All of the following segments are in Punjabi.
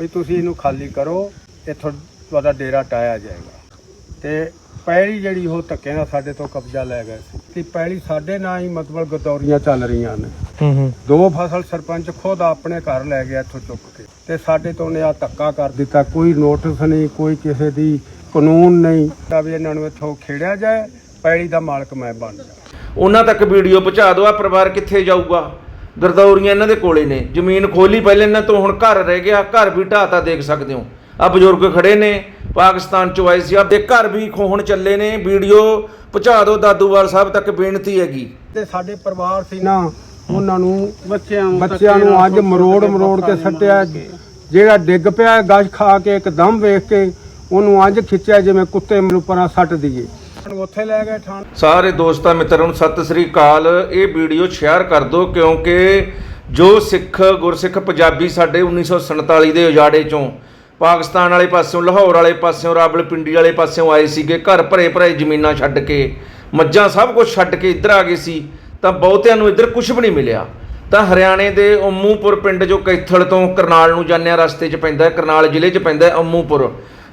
ਵੀ ਤੁਸੀਂ ਇਹਨੂੰ ਖਾਲੀ ਕਰੋ ਇੱਥੋਂ ਤੁਹਾਡਾ ਡੇਰਾ ਟਾਇਆ ਜਾਏਗਾ। ਤੇ ਪੈਲੀ ਜਿਹੜੀ ਉਹ ਧੱਕੇ ਨਾਲ ਸਾਡੇ ਤੋਂ ਕਬਜ਼ਾ ਲੈ ਗਏ ਸੀ। ਤੇ ਪੈਲੀ ਸਾਡੇ ਨਾਲ ਹੀ ਮਤਲਬ ਗਦੌਰੀਆਂ ਚੱਲ ਰਹੀਆਂ ਨੇ। ਹੂੰ ਹੂੰ। ਦੋ ਫਸਲ ਸਰਪੰਚ ਖੁਦ ਆਪਣੇ ਘਰ ਲੈ ਗਿਆ ਇੱਥੋਂ ਚੁੱਕ ਕੇ। ਤੇ ਸਾਡੇ ਤੋਂ ਨੇ ਆ ਧੱਕਾ ਕਰ ਦਿੱਤਾ। ਕੋਈ ਨੋਟਿਸ ਨਹੀਂ ਕੋਈ ਕਿਸੇ ਦੀ ਕਾਨੂੰਨ ਨਹੀਂ। ਤਾਂ ਵੀ ਇਹਨਾਂ ਨੂੰ ਇੱਥੋਂ ਖੇੜਿਆ ਜਾਏ ਪੈਲੀ ਦਾ ਮਾਲਕ ਮੈਂ ਬਣ ਜਾ ਉਹਨਾਂ ਤੱਕ ਵੀਡੀਓ ਪਹੁੰਚਾ ਦਿਓ ਆ ਪਰਿਵਾਰ ਕਿੱਥੇ ਜਾਊਗਾ? ਗਰਦੌਰੀਆਂ ਇਹਨਾਂ ਦੇ ਕੋਲੇ ਨੇ। ਜ਼ਮੀਨ ਖੋਲੀ ਪਹਿਲੇ ਇਹਨਾਂ ਤੋਂ ਹੁਣ ਘਰ ਰਹਿ ਗਿਆ। ਘਰ ਵੀ ਢਾਤਾ ਦੇਖ ਸਕਦੇ ਹੋ। ਆ ਬਜ਼ੁਰਗ ਖੜੇ ਨੇ ਪਾਕਿਸਤਾਨ ਚੋਂ ਆਏ ਸੀ। ਆਪਦੇ ਘਰ ਵੀ ਖੋਹਣ ਚੱਲੇ ਨੇ। ਵੀਡੀਓ ਪਹੁੰਚਾ ਦਿਓ ਦਾਦੂਵਾਲ ਸਾਹਿਬ ਤੱਕ ਬੇਨਤੀ ਹੈਗੀ। ਤੇ ਸਾਡੇ ਪਰਿਵਾਰ ਸੀ ਨਾ ਉਹਨਾਂ ਨੂੰ ਬੱਚਿਆਂ ਨੂੰ ਬੱਚਿਆਂ ਨੂੰ ਅੱਜ ਮਰੋੜ ਮਰੋੜ ਕੇ ਸੱਟਿਆ। ਜਿਹੜਾ ਡਿੱਗ ਪਿਆ ਗਸ਼ ਖਾ ਕੇ ਇੱਕਦਮ ਵੇਖ ਕੇ ਉਹਨੂੰ ਅੱਜ ਖਿੱਚਿਆ ਜਿਵੇਂ ਕੁੱਤੇ ਨੂੰ ਪਰਾਂ ਸੱਟ ਦਈਏ। ਉੱਥੇ ਲੈ ਗਏ ਥਾਣ। ਸਾਰੇ ਦੋਸਤਾਂ ਮਿੱਤਰਾਂ ਨੂੰ ਸਤਿ ਸ੍ਰੀ ਅਕਾਲ। ਇਹ ਵੀਡੀਓ ਸ਼ੇਅਰ ਕਰ ਦਿਓ ਕਿਉਂਕਿ ਜੋ ਸਿੱਖ ਗੁਰਸਿੱਖ ਪੰਜਾਬੀ ਸਾਡੇ 1947 ਦੇ ਉਜਾੜੇ ਚੋਂ ਪਾਕਿਸਤਾਨ ਵਾਲੇ ਪਾਸਿਓਂ, ਲਾਹੌਰ ਵਾਲੇ ਪਾਸਿਓਂ, ਰਾਵਲਪਿੰਡੀ ਵਾਲੇ ਪਾਸਿਓਂ ਆਏ ਸੀਗੇ, ਘਰ ਭਰੇ ਭਰੇ ਜ਼ਮੀਨਾਂ ਛੱਡ ਕੇ, ਮੱਝਾਂ ਸਭ ਕੁਝ ਛੱਡ ਕੇ ਇੱਧਰ ਆ ਗਏ ਸੀ, ਤਾਂ ਬਹੁਤਿਆਂ ਨੂੰ ਇੱਧਰ ਕੁਝ ਵੀ ਨਹੀਂ ਮਿਲਿਆ। ਤਾਂ ਹਰਿਆਣੇ ਦੇ ਓਮੂਪੁਰ ਪਿੰਡ ਜੋ ਕੈਥਲ ਤੋਂ ਕਰਨਾਲ ਨੂੰ ਜਾਂਦੇ ਆ ਰਸਤੇ 'ਚ ਪੈਂਦਾ, ਕਰਨਾਲ ਜ਼ਿਲ੍ਹੇ 'ਚ ਪੈਂਦਾ ਹੈ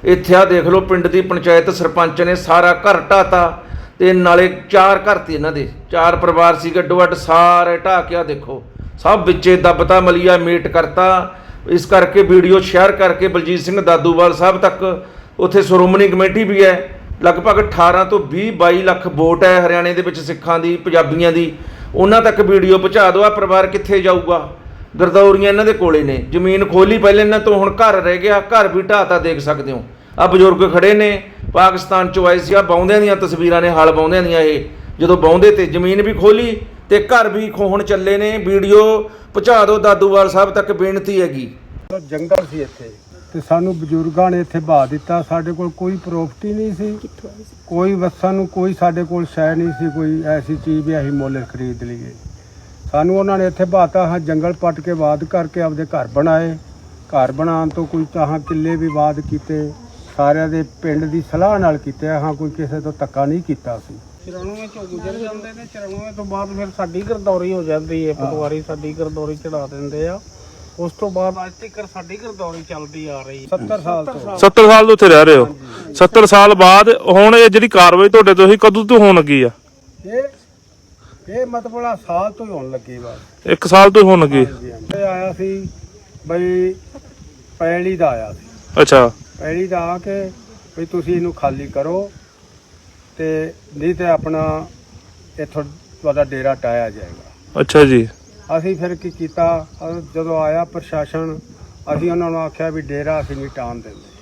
ਇੱਥੇ ਆ ਦੇਖ ਲਓ ਪਿੰਡ ਦੀ ਪੰਚਾਇਤ ਸਰਪੰਚ ਨੇ ਸਾਰਾ ਘਰ ਢਾਤਾ ਤੇ ਨਾਲੇ ਚਾਰ ਘਰ ਤੇ ਇਹਨਾਂ ਦੇ, ਚਾਰ ਪਰਿਵਾਰ ਸੀ ਗੱਡੋ ਅੱਡ ਸਾਰੇ ਢਾਹ ਕੇ ਆ ਦੇਖੋ। ਸਭ ਵਿੱਚੇ ਦੱਬਤਾ, ਮਲੀਆ, ਮੀਟ ਕਰਤਾ। ਇਸ ਕਰਕੇ ਵੀਡੀਓ ਸ਼ੇਅਰ ਕਰਕੇ ਬਲਜੀਤ ਸਿੰਘ ਦਾਦੂਵਾਲ ਸਾਹਿਬ ਤੱਕ ਉੱਥੇ ਸ਼੍ਰੋਮਣੀ ਕਮੇਟੀ ਵੀ ਹੈ। ਲਗਭਗ 18 ਤੋਂ 20 22 ਲੱਖ ਵੋਟ ਹੈ ਹਰਿਆਣੇ ਦੇ ਵਿੱਚ ਸਿੱਖਾਂ ਦੀ, ਪੰਜਾਬੀਆਂ ਦੀ। ਉਹਨਾਂ ਤੱਕ ਵੀਡੀਓ ਪਹੁੰਚਾ ਦਿਓ ਆ ਪਰਿਵਾਰ ਕਿੱਥੇ ਜਾਊਗਾ? ਗਰਦੌਰੀਆਂ ਇਹਨਾਂ ਦੇ ਕੋਲੇ ਨੇ। ਜ਼ਮੀਨ ਖੋਲੀ ਪਹਿਲੇ ਇਹਨਾਂ ਤੋਂ, ਹੁਣ ਘਰ ਰਹਿ ਗਿਆ, ਘਰ ਵੀ ਢਾਤਾ ਦੇਖ ਸਕਦੇ ਹੋ। ਆ ਬਜ਼ੁਰਗ ਖੜੇ ਨੇ ਪਾਕਿਸਤਾਨ ਚੋਂ ਆਏ ਸੀ ਆ ਬਾਉਂਦਿਆਂ ਦੀਆਂ ਤਸਵੀਰਾਂ ਨੇ ਹਲ ਬਾਉਂਦਿਆਂ ਦੀਆਂ ਇਹ। ਜਦੋਂ ਬਾਉਂਦੇ ਤੇ ਜ਼ਮੀਨ ਵੀ ਖੋਲੀ ਤੇ ਘਰ ਵੀ ਖੋਹਣ ਚੱਲੇ ਨੇ। ਵੀਡੀਓ ਪਹੁੰਚਾ ਦਿਓ ਦਾਦੂਵਾਲ ਸਾਹਿਬ ਤੱਕ ਬੇਨਤੀ ਹੈਗੀ। ਜੰਗਲ ਸੀ ਇੱਥੇ ਤੇ ਸਾਨੂੰ ਬਜ਼ੁਰਗਾਂ ਨੇ ਇੱਥੇ ਬਹਾ ਦਿੱਤਾ। ਸਾਡੇ ਕੋਲ ਕੋਈ ਪ੍ਰੋਪਰਟੀ ਨਹੀਂ ਸੀ। ਕੋਈ ਵਸਾ ਨੂੰ ਕੋਈ ਸਾਡੇ ਕੋਲ ਸ਼ੈ ਨਹੀਂ ਸੀ ਕੋਈ ਐਸੀ ਚੀਜ਼ ਵੀ ਅਸੀਂ ਮੁੱਲ ਖਰੀਦ ਲਈਏ। ਸਾਨੂੰ ਉਹਨਾਂ ਨੇ ਇੱਥੇ ਬਹਾਤਾ ਹਾਂ ਜੰਗਲ ਪੱਟ ਕੇ ਬਾਦ ਕਰਕੇ ਆਪਦੇ ਘਰ ਬਣਾਏ। ਘਰ ਬਣਾਉਣ ਤੋਂ ਕੋਈ ਤਾਹਾਂ ਕਿੱਲੇ ਵੀ ਬਾਦ ਕੀਤੇ। ਸਾਰਿਆਂ ਦੇ ਪਿੰਡ ਦੀ ਸਲਾਹ ਨਾਲ ਕੀਤੇ ਹਾਂ ਕੋਈ ਕਿਸੇ ਤੋਂ ਧੱਕਾ ਨਹੀਂ ਕੀਤਾ ਸੀ। 94 ਚੋਂ ਗੁਜ਼ਰ ਜਾਂਦੇ ਨੇ 94 ਤੋਂ ਬਾਅਦ ਫਿਰ ਸਾਡੀ ਗਰਦੌਰੀ ਹੋ ਜਾਂਦੀ ਹੈ। ਪਟਵਾਰੀ ਸਾਡੀ ਗਰਦੌਰੀ ਚੜਾ ਦਿੰਦੇ ਆ। ਉਸ ਤੋਂ ਬਾਅਦ ਅੱਜ ਤੱਕ ਸਾਡੀ ਗਰਦੌਰੀ ਚੱਲਦੀ ਆ ਰਹੀ ਹੈ 70 ਸਾਲ ਤੋਂ। 70 ਸਾਲ ਤੋਂ ਉੱਥੇ ਰਹਿ ਰਹੇ ਹੋ? 70 ਸਾਲ ਬਾਅਦ ਹੁਣ ਇਹ ਜਿਹੜੀ ਕਾਰਵਾਈ ਤੁਹਾਡੇ ਤੋਂ ਹੀ ਕਦੋਂ ਤੋਂ ਹੋਣ ਲੱਗੀ ਆ? ਇਹ ਇਹ ਮਤਲਬ ਆ ਸਾਲ ਤੋਂ ਹੀ ਹੋਣ ਲੱਗੀ ਬਸ। ਇੱਕ ਸਾਲ ਤੋਂ ਹੀ ਹੋਣ ਲੱਗੀ? ਆਇਆ ਸੀ ਬਈ ਪੈਲੀ ਦਾ ਆਇਆ ਸੀ। ਅੱਛਾ। ਪੈਲੀ ਦਾ ਆ ਕੇ ਵੀ ਤੁਸੀਂ ਇਹਨੂੰ ਖਾਲੀ ਕਰੋ ਤੇ ਨਹੀਂ ਤੇ ਆਪਣਾ ਇੱਥੋਂ ਤੁਹਾਡਾ ਡੇਰਾ ਟਾਇਆ ਜਾਏਗਾ। ਅੱਛਾ ਜੀ। ਅਸੀਂ ਫਿਰ ਕੀ ਕੀਤਾ? ਅਹ ਜਦੋਂ ਆਇਆ ਪ੍ਰਸ਼ਾਸਨ ਅਸੀਂ ਉਹਨਾਂ ਨੂੰ ਆਖਿਆ ਵੀ ਡੇਰਾ ਅਸੀਂ ਨਹੀਂ ਟਾਣ ਦਿੰਦੇ।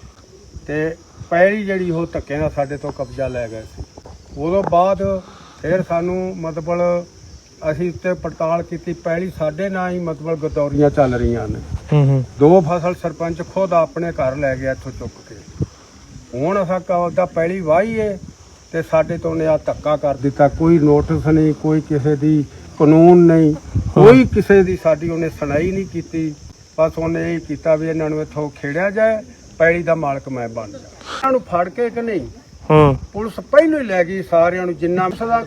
ਤੇ ਪੈਲੀ ਜਿਹੜੀ ਉਹ ਧੱਕੇ ਨਾਲ ਸਾਡੇ ਤੋਂ ਕਬਜ਼ਾ ਲੈ ਗਏ ਸੀ। ਉਦੋਂ ਬਾਅਦ ਫਿਰ ਸਾਨੂੰ ਮਤਲਬ ਅਸੀਂ ਉੱਤੇ ਪੜਤਾਲ ਕੀਤੀ ਪੈਲੀ ਸਾਡੇ ਨਾਲ ਹੀ ਮਤਲਬ ਗਦੌਰੀਆਂ ਚੱਲ ਰਹੀਆਂ ਨੇ। ਹੂੰ ਹੂੰ। ਦੋ ਫਸਲ ਸਰਪੰਚ ਖੁਦ ਆਪਣੇ ਘਰ ਲੈ ਗਿਆ ਇੱਥੋਂ ਚੁੱਕ ਕੇ। ਹੁਣ ਅਸਾਂ ਕਹਦਾ ਪਹਿਲੀ ਵਾਹੀ ਏ ਤੇ ਸਾਡੇ ਤੋਂ ਨੇ ਆ ਧੱਕਾ ਕਰ ਦਿੱਤਾ। ਕੋਈ ਨੋਟਿਸ ਨਹੀਂ ਕੋਈ ਕਿਸੇ ਦੀ ਕਾਨੂੰਨ ਨਹੀਂ ਕੋਈ ਕਿਸੇ ਦੀ ਸਾਡੀ ਉਹਨੇ ਸੁਣਾਈ ਨਹੀਂ ਕੀਤੀ। ਬਸ ਉਹਨੇ ਇਹ ਕੀਤਾ ਵੀ ਇਹਨਾਂ ਨੂੰ ਇੱਥੋਂ ਖੇੜਿਆ ਜਾਏ ਪੈਲੀ ਦਾ ਮਾਲਕ ਮੈਂ ਬਣ ਜਾ। ਇਹਨਾਂ ਨੂੰ ਫੜ ਕੇ ਕਿ ਨਹੀਂ? ਹੂੰ। ਪੁਲਿਸ ਪਹਿਲੋਂ ਹੀ ਲੈ ਗਈ ਸਾਰਿਆਂ ਨੂੰ ਜਿੰਨਾ ਸਦਾ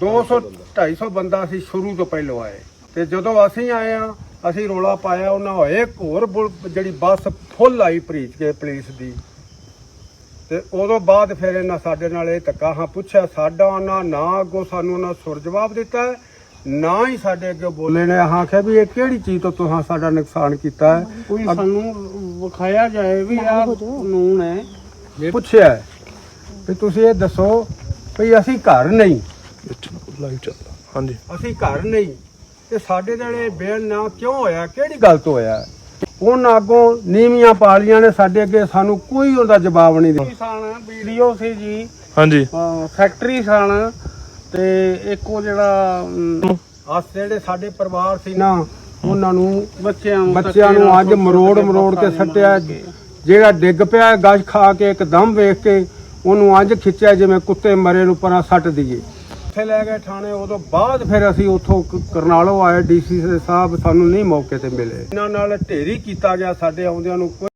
200 250 ਬੰਦਾ ਸੀ ਸ਼ੁਰੂ ਤੋਂ ਪਹਿਲੋਂ ਆਏ। ਤੇ ਜਦੋਂ ਅਸੀਂ ਆਏ ਆ ਅਸੀਂ ਰੋਲਾ ਪਾਇਆ ਉਹਨਾਂ ਹੋਏ ਇੱਕ ਹੋਰ ਬੁਲ- ਜਿਹੜੀ ਬੱਸ ਫੁੱਲ ਆਈ ਪ੍ਰੀਚ ਕੇ ਪੁਲਿਸ ਦੀ। ਤੇ ਉਦੋਂ ਬਾਅਦ ਫਿਰ ਇਹਨਾਂ ਸਾਡੇ ਨਾਲ ਇਹ ਧੱਕਾ ਹਾਂ ਪੁੱਛਿਆ ਸਾਡਾ ਉਹਨਾਂ ਨਾ ਅੱਗੋਂ ਸਾਨੂੰ ਉਹਨਾਂ ਸੁਰ ਜਵਾਬ ਦਿੱਤਾ ਨਾ ਹੀ ਸਾਡੇ ਅੱਗੇ ਬੋਲੇ ਨੇ। ਹਾਂ ਆਖਿਆ ਵੀ ਇਹ ਕਿਹੜੀ ਚੀਜ਼ ਤੋਂ ਤੁਸੀਂ ਸਾਡਾ ਨੁਕਸਾਨ ਕੀਤਾ ਹੈ? ਕੋਈ ਸਾਨੂੰ ਵਿਖਾਇਆ ਜਾਏ ਵੀ ਆਹ ਕਾਨੂੰਨ ਹੈ। ਪੁੱਛਿਆ ਵੀ ਤੁਸੀਂ ਇਹ ਦੱਸੋ ਵੀ ਅਸੀਂ ਘਰ ਨਹੀਂ। ਲਾਈਵ ਚੱਲਦਾ ਹਾਂਜੀ। ਅਸੀਂ ਘਰ ਨਹੀਂ। ਤੇ ਸਾਡੇ ਜਿਹੜੇ ਬੇਲ ਨਾ ਕਿਉਂ ਹੋਇਆ? ਕਿਹੜੀ ਗੱਲ ਤੋਂ ਹੋਇਆ? ਉਹਨਾਂ ਅੱਗੋਂ ਨੀਵੀਆਂ ਪਾਲੀਆਂ ਨੇ ਸਾਡੇ ਅੱਗੇ। ਸਾਨੂੰ ਕੋਈ ਉਹਦਾ ਜਵਾਬ ਨਹੀਂ ਦਿੱਤਾ ਸਨ ਵੀਡੀਓ ਸੀ ਜੀ। ਹਾਂਜੀ। ਅਹ ਫੈਕਟਰੀ ਸਨ। ਤੇ ਇੱਕ ਉਹ ਜਿਹੜਾ ਅਮ, ਆਸ ਜਿਹੜੇ ਸਾਡੇ ਪਰਿਵਾਰ ਸੀ ਨਾ ਉਹਨਾਂ ਨੂੰ ਬੱਚਿਆਂ ਨੂੰ ਬੱਚਿਆਂ ਨੂੰ ਅੱਜ ਮਰੋੜ ਮਰੋੜ ਕੇ ਸੱਟਿਆ। ਜਿਹੜਾ ਡਿੱਗ ਪਿਆ ਗਸ਼ ਖਾ ਕੇ ਇੱਕਦਮ ਵੇਖ ਕੇ ਉਹਨੂੰ ਅੱਜ ਖਿੱਚਿਆ ਜਿਵੇਂ ਕੁੱਤੇ ਮਰੇ ਨੂੰ ਪਰਾਂ ਸੱਟ ਦਈਏ। ਉੱਥੇ ਲੈ ਗਏ ਥਾਣੇ, ਉਦੋਂ ਬਾਅਦ ਫਿਰ ਅਸੀਂ ਉੱਥੋਂ ਕ- ਕਰਨਾਲੋਂ ਆਏ, ਡੀਸੀ ਸਾਹਿਬ ਸਾਨੂੰ ਨਹੀਂ ਮੌਕੇ ਤੇ ਮਿਲੇ। ਇਹਨਾਂ ਨਾਲ ਢੇਰੀ ਕੀਤਾ ਗਿਆ, ਸਾਡੇ ਆਉਂਦਿਆਂ ਨੂੰ ਕੋਈ